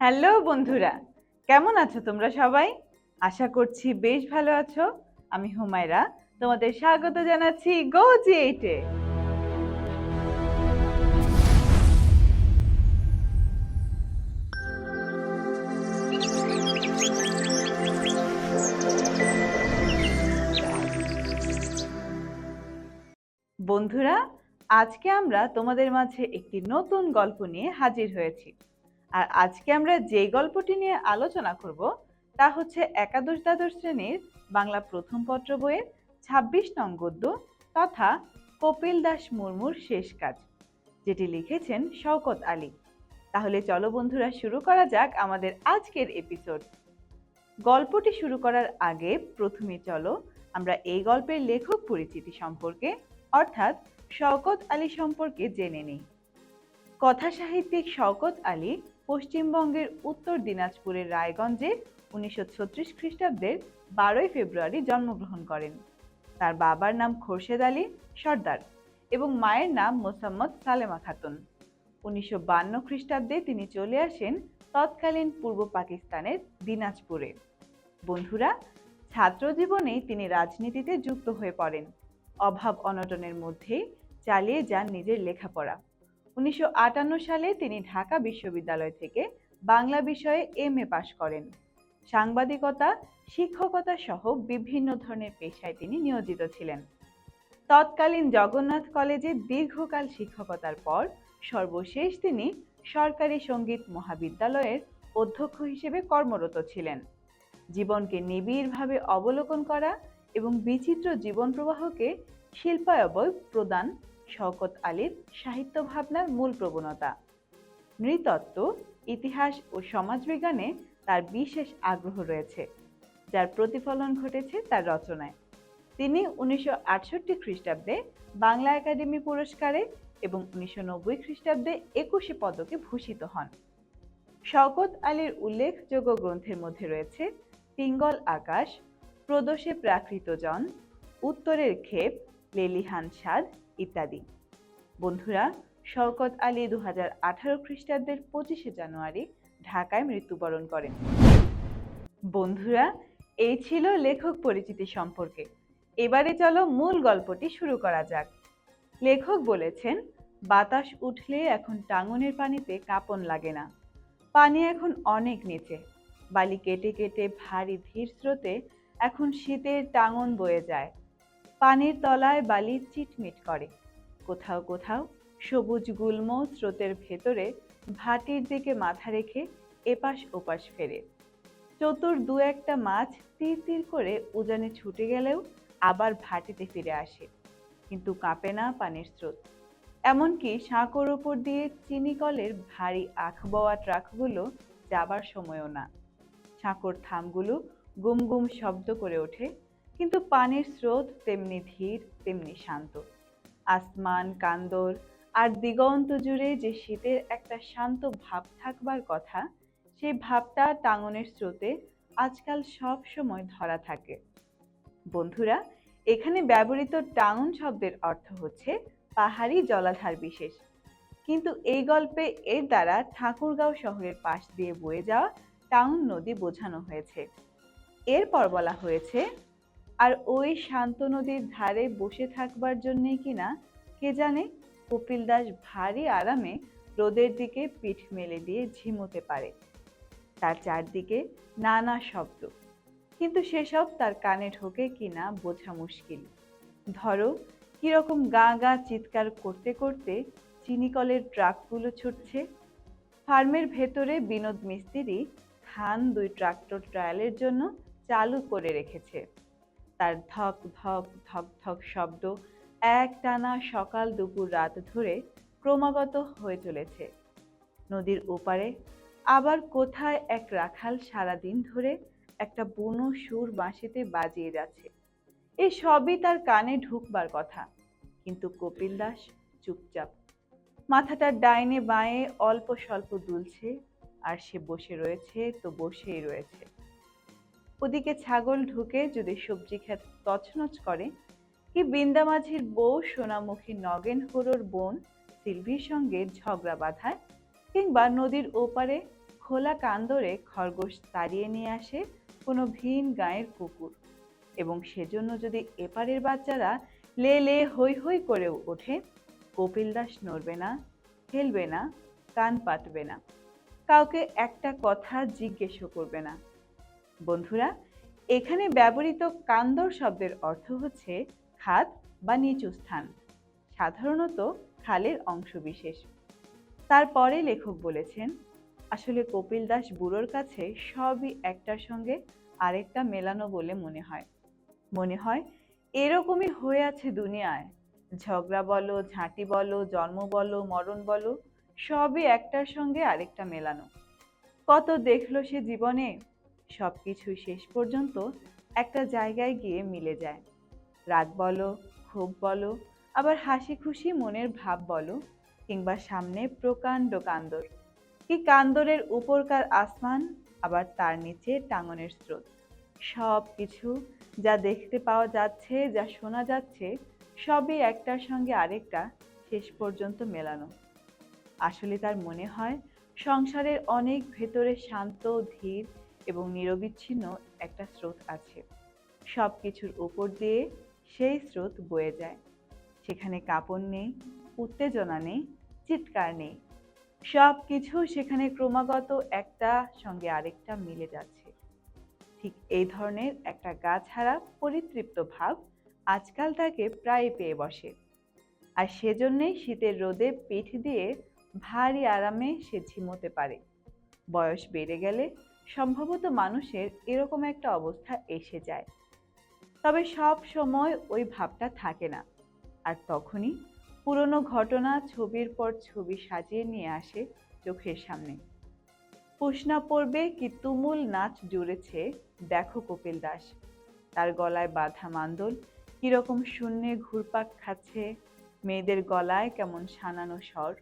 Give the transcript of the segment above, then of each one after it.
Hello বন্ধুরা, কেমন আছো তোমরা সবাই? আশা করছি বেশ ভালো আছো। আমি হুমায়রা, তোমাদের স্বাগত জানাচ্ছি গো জি এইটে বন্ধুরা, আজকে আমরা তোমাদের মাঝে একটি নতুন গল্প নিয়ে হাজির হয়েছি। আর আজকে আমরা যে গল্পটি নিয়ে আলোচনা করব, তা হচ্ছে একাদশ দ্বাদশ শ্রেণির বাংলা প্রথম পত্র বইয়ের ছাব্বিশ নং গদ্য তথা কপিল দাস মুর্মুর শেষ কাজ, যেটি লিখেছেন শওকত আলী। তাহলে চলো বন্ধুরা, শুরু করা যাক আমাদের আজকের এপিসোড। গল্পটি শুরু করার আগে প্রথমে চলো আমরা এই গল্পের লেখক পরিচিতি সম্পর্কে, অর্থাৎ শওকত আলী সম্পর্কে জেনে নিই। কথা সাহিত্যিক শওকত আলী পশ্চিমবঙ্গের উত্তর দিনাজপুরের রায়গঞ্জে উনিশশো ছত্রিশ খ্রিস্টাব্দের বারোই ফেব্রুয়ারি জন্মগ্রহণ করেন। তার বাবার নাম খোরশেদ আলী সর্দার এবং মায়ের নাম মোসাম্মদ সালেমা খাতুন। উনিশশো বান্ন খ্রিস্টাব্দে তিনি চলে আসেন তৎকালীন পূর্ব পাকিস্তানের দিনাজপুরে। বন্ধুরা ছাত্র জীবনেই তিনি রাজনীতিতে যুক্ত হয়ে পড়েন। অভাব অনটনের মধ্যে চালিয়ে যান নিজের লেখাপড়া। উনিশশো আটান্ন সালে তিনি ঢাকা বিশ্ববিদ্যালয় থেকে বাংলা বিষয়ে এম এ পাশ করেন। সাংবাদিকতা, শিক্ষকতা সহ বিভিন্ন ধরনের পেশায় তিনি নিয়োজিত ছিলেন। তৎকালীন জগন্নাথ কলেজে দীর্ঘকাল শিক্ষকতার পর সর্বশেষ তিনি সরকারি সংগীত মহাবিদ্যালয়ের অধ্যক্ষ হিসেবে কর্মরত ছিলেন। জীবনকে নিবিড়ভাবে অবলোকন করা এবং বিচিত্র জীবন প্রবাহকে শিল্পায়বয় প্রদান শওকত আলীর সাহিত্য ভাবনার মূল প্রবণতা। নৃতত্ত্ব, ইতিহাস ও সমাজবিজ্ঞানে তার বিশেষ আগ্রহ রয়েছে, যার প্রতিফলন ঘটেছে তার রচনায়। তিনি উনিশশো আটষট্টি খ্রিস্টাব্দে বাংলা একাডেমি পুরস্কারে এবং উনিশশো নব্বই খ্রিস্টাব্দে একুশে পদকে ভূষিত হন। শওকত আলীর উল্লেখযোগ্য গ্রন্থের মধ্যে রয়েছে, পিঙ্গল আকাশ প্রদোষে প্রাকৃতজন উত্তরের ক্ষেপ লেলিহান সাদ ইত্যাদি। বন্ধুরা, শওকত আলী দু হাজার আঠারো খ্রিস্টাব্দের পঁচিশে জানুয়ারি ঢাকায় মৃত্যুবরণ করেন। বন্ধুরা, এই ছিল লেখক পরিচিতি সম্পর্কে। এবারে চলো মূল গল্পটি শুরু করা যাক। লেখক বলেছেন, বাতাস উঠলে এখন টাঙনের পানিতে কাঁপন লাগে না। পানি এখন অনেক নিচে। বালি কেটে কেটে ভারী ধীর স্রোতে এখন শীতের টাঙন বয়ে যায়। পানির তলায় বালি চিটমিট করে। কোথাও কোথাও সবুজ গুল্ম স্রোতের ভেতরে ভাটির দিকে মাথা রেখে এপাশ ওপাশ ফেরে। চতুর দু একটা মাছ তীর তীর করে উজানে ছুটে গেলেও আবার ভাটিতে ফিরে আসে, কিন্তু কাঁপে না পানির স্রোত। এমনকি সাঁকোর ওপর দিয়ে চিনি কলের ভারী আখ বওয়া ট্রাকগুলো যাবার সময়ও না। সাঁকোর থামগুলো গুম গুম শব্দ করে ওঠে কিন্তু পানির স্রোত তেমনি ধীর, তেমনি শান্ত। আসমান, কান্দর আর দিগন্ত জুড়ে যে শীতের একটা শান্ত ভাব থাকবার কথা, সেই ভাবটা টাঙনের স্রোতে আজকাল সব সময় ধরা থাকে। বন্ধুরা, এখানে ব্যবহৃত টাঙন শব্দের অর্থ হচ্ছে পাহাড়ি জলাধার বিশেষ। কিন্তু এই গল্পে এর দ্বারা ঠাকুরগাঁও শহরের পাশ দিয়ে বয়ে যাওয়া টাউন নদী বোঝানো হয়েছে। এরপর বলা হয়েছে আর ওই শান্ত নদীর ধারে বসে থাকবার জন্যে কিনা কে জানে? কপিল দাস ভারী আরামে রোদের দিকে পিঠ মেলে দিয়ে ঝিমোতে পারে। তার চারদিকে নানা শব্দ। কিন্তু সেসব তার কানে ঢোকে কিনা বোঝা মুশকিল। ধরো, কীরকম গা গা চিৎকার করতে করতে চিনিকলের ট্রাকগুলো ছুটছে। ফার্মের ভেতরে বিনোদ মিস্ত্রি ধান দুই ট্রাক্টর ট্রায়ালের জন্য চালু করে রেখেছে। তার ধক ধক ধক ধক শব্দ এক টানা সকাল দুপুর রাত ধরে ক্রমাগত হয়ে চলেছে। নদীর ওপারে আবার কোথায় এক রাখাল সারাদিন ধরে একটা বুনো সুর বাঁশিতে বাজিয়ে যাচ্ছে। এ সবই তার কানে ঢুকবার কথা, কিন্তু কপিল দাস চুপচাপ। মাথাটা ডাইনে বাঁয়ে অল্প স্বল্প দুলছে, আর সে বসে রয়েছে তো বসেই রয়েছে। ওদিকে ছাগল ঢুকে যদি সবজি ক্ষেত তছনছ করে, কি বিন্দামাঝির বউ সোনামুখী নগেন হরোর বোন সিলভির সঙ্গে ঝগড়া বাঁধায়, কিংবা নদীর ওপারে খোলা কান্দরে খরগোশ তাড়িয়ে নিয়ে আসে কোনো ভিন গায়ের কুকুর? এবং সেজন্য যদি এপারের বাচ্চারা লে লে হই হই করে ওঠে, কপিল দাস নড়বে না খেলবে না, কান পাতবে না, কাউকে একটা কথা জিজ্ঞেসও করবে না। বন্ধুরা, এখানে ব্যবহৃত কান্দর শব্দের অর্থ হচ্ছে খাত বা নিচু স্থান, সাধারণত খালের অংশবিশেষ। তারপরে লেখক বলেছেন, আসলে কপিল দাস বুড়োর কাছে সবই একটার সঙ্গে আরেকটা মেলানো বলে মনে হয়। মনে হয় এরকমই হয়ে আছে দুনিয়ায়। ঝগড়া বলো, ঝাঁটি বলো, জন্ম বলো, মরণ বলো, সবই একটার সঙ্গে আরেকটা মেলানো। কত দেখল সে জীবনে? সব কিছুই শেষ পর্যন্ত একটা জায়গায় গিয়ে মিলে যায়। রাগ বলো, ক্ষোভ বলো, আবার হাসি খুশি মনের ভাব বলো, কিংবা সামনে প্রকাণ্ড কান্দর। কি কান্দরের উপরকার আসমান, আবার তার নিচে টাঙনের স্রোত। সব কিছু যা দেখতে পাওয়া যাচ্ছে, যা শোনা যাচ্ছে, সবই একটার সঙ্গে আরেকটা শেষ পর্যন্ত মেলানো। আসলে তার মনে হয়, সংসারের অনেক ভেতরে শান্ত, ধীর এবং নিরবিচ্ছিন্ন একটা স্রোত আছে। সব কিছুর উপর দিয়ে সেই স্রোত বয়ে যায়। সেখানে কাঁপন নেই, উত্তেজনা নেই, চিৎকার নেই। সব কিছু সেখানে ক্রমাগত একটা সঙ্গে আরেকটা মিলে যাচ্ছে। ঠিক এই ধরনের একটা গা ছাড়া পরিতৃপ্ত ভাব আজকাল তাকে প্রায় পেয়ে বসে। আর সেজন্যই শীতের রোদে পিঠ দিয়ে ভারী আরামে সে ঝিমোতে পারে। বয়স বেড়ে গেলে সম্ভবত মানুষের এরকম একটা অবস্থা এসে যায়। তবে সব সময় ওই ভাবটা থাকে না। আর তখনই পুরনো ঘটনা ছবির পর ছবি সাজিয়ে নিয়ে আসে চোখের সামনে। পুষ্না পড়বে কি তুমুল নাচ জুড়েছে, দেখো কপিল দাস। তার গলায় বাঁধা মান্দল, কীরকম শূন্যে ঘুরপাক খাচ্ছে, মেয়েদের গলায় কেমন সানানো স্বর।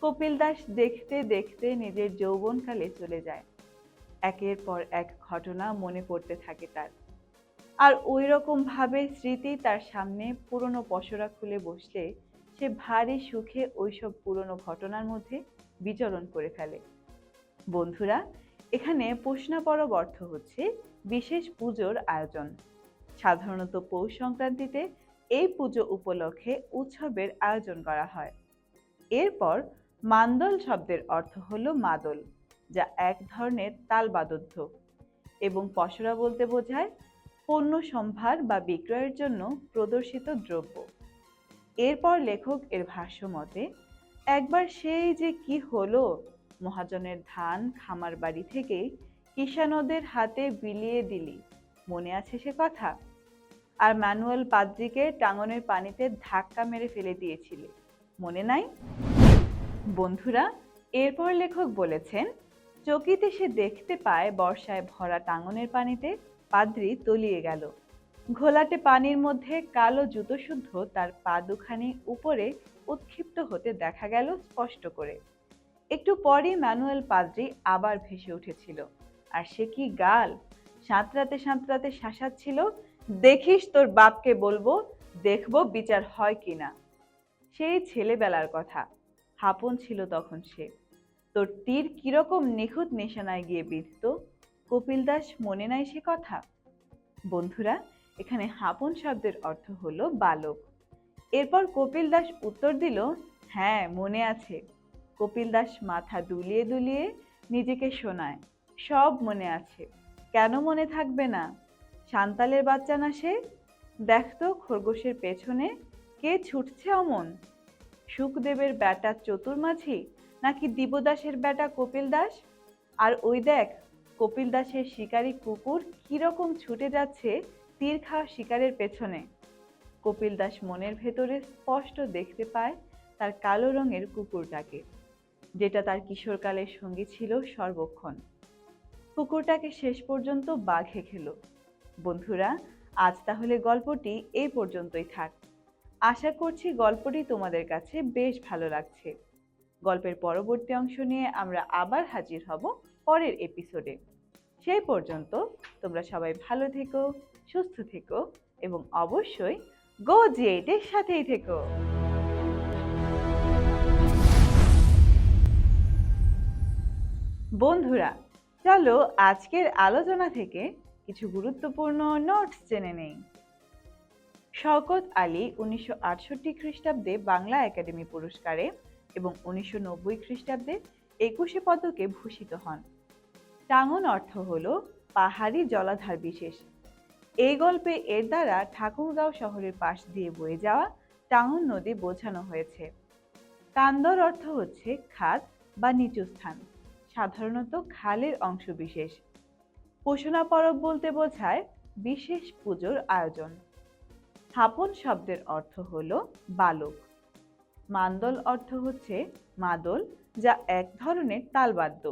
কপিল দাস দেখতে দেখতে নিজের যৌবনকালে চলে যায়। একের পর এক ঘটনা মনে পড়তে থাকে তার। আর ওই রকম ভাবে স্মৃতি তার সামনে পুরনো পসরা খুলে বসলে সে ভারী সুখে ওইসব পুরনো ঘটনার মধ্যে বিচরণ করে ফেলে। বন্ধুরা, এখানে পোষণা পরব অর্থ হচ্ছে বিশেষ পুজোর আয়োজন। সাধারণত পৌষ সংক্রান্তিতে এই পুজো উপলক্ষে উৎসবের আয়োজন করা হয়। এরপর মান্দল শব্দের অর্থ হলো মাদল। যা এক ধরনের তালবাদধ্য এবং পসরা বলতে বোঝায় পণ্য সম্ভার বা বিক্রয়ের জন্য প্রদর্শিত দ্রব্য। এরপর লেখক এর ভাষ্য মতে, একবার সেই যে কি হলো, মহাজনের ধান খামার বাড়ি থেকে কিষানদের হাতে বিলিয়ে দিলি, মনে আছে সে কথা? আর ম্যানুয়াল পাদ্রিকে টাঙনের পানিতে ধাক্কা মেরে ফেলে দিয়েছিলে, মনে নাই? বন্ধুরা, এরপর লেখক বলেছেন চকিতে সে দেখতে পায় বর্ষায় ভরা টাঙনের পানিতে পাদ্রি তলিয়ে গেল। ঘোলাটে পানির মধ্যে কালো জুতো শুদ্ধ তার পা দুখানি উপরে উৎক্ষিপ্ত হতে দেখা গেল স্পষ্ট করে। একটু পরই ম্যানুয়েল পাদ্রি আবার ভেসে উঠেছিল। আর সে কি গাল? সাঁতরাতে সাঁতরাতে শাসাচ্ছিল, দেখিস তোর বাপকে বলব, দেখব বিচার হয় কিনা? সেই ছেলেবেলার কথা। হাপন ছিল তখন সে। তোর তীর কীরকম নিখুঁত নিশানায় গিয়ে বিঁধত? কপিল দাস মনে নাই সে কথা। বন্ধুরা, এখানে হাপন শব্দের অর্থ হলো বালক। এরপর কপিল দাস উত্তর দিল হ্যাঁ মনে আছে। কপিল দাস মাথা দুলিয়ে দুলিয়ে নিজেকে শোনায়, সব মনে আছে। কেন মনে থাকবে না? সান্তালের বাচ্চা না সে? দেখতো খরগোশের পেছনে কে ছুটছে অমন। সুখদেবের ব্যাটা চতুর্মাঝি নাকি দিবদাসের বেটা কপিল দাস? আর ওই দেখ, কপিল দাসের শিকারী কুকুর কীরকম ছুটে যাচ্ছে তীর খাওয়া শিকারের পেছনে। কপিল দাস মনের ভেতরে স্পষ্ট দেখতে পায় তার কালো রঙের কুকুরটাকে, যেটা তার কিশোরকালের সঙ্গী ছিল সর্বক্ষণ। কুকুরটাকে শেষ পর্যন্ত বাঘে খেল। বন্ধুরা, আজ তাহলে গল্পটি এই পর্যন্তই থাক। আশা করছি গল্পটি তোমাদের কাছে বেশ ভালো লাগছে। গল্পের পরবর্তী অংশ নিয়ে আমরা আবার হাজির হব পরের এপিসোডে সেই পর্যন্ত তোমরা সবাই ভালো থেকো, সুস্থ থেকো এবং অবশ্যই গো জিএইটের সাথেই থেকো। বন্ধুরা, চলো আজকের আলোচনা থেকে কিছু গুরুত্বপূর্ণ নোটস জেনে নেই। শওকত আলী উনিশশো আটষট্টি খ্রিস্টাব্দে বাংলা একাডেমি পুরস্কারে এবং উনিশশো নব্বই খ্রিস্টাব্দে একুশে পদকে ভূষিত হন। টাঙ্গন অর্থ হল পাহাড়ি জলাধার বিশেষ। এই গল্পে এর দ্বারা ঠাকুরগাঁও শহরের পাশ দিয়ে বয়ে যাওয়া টাঙ্গন নদী বোঝানো হয়েছে। কান্দর অর্থ হচ্ছে খাদ বা নিচু স্থান, সাধারণত খালের অংশ বিশেষ। পোষণা পরব বলতে বোঝায় বিশেষ পুজোর আয়োজন। হাপন শব্দের অর্থ হল বালক। মান্দল অর্থ হচ্ছে মাদল যা এক ধরনের তালবাদ্য।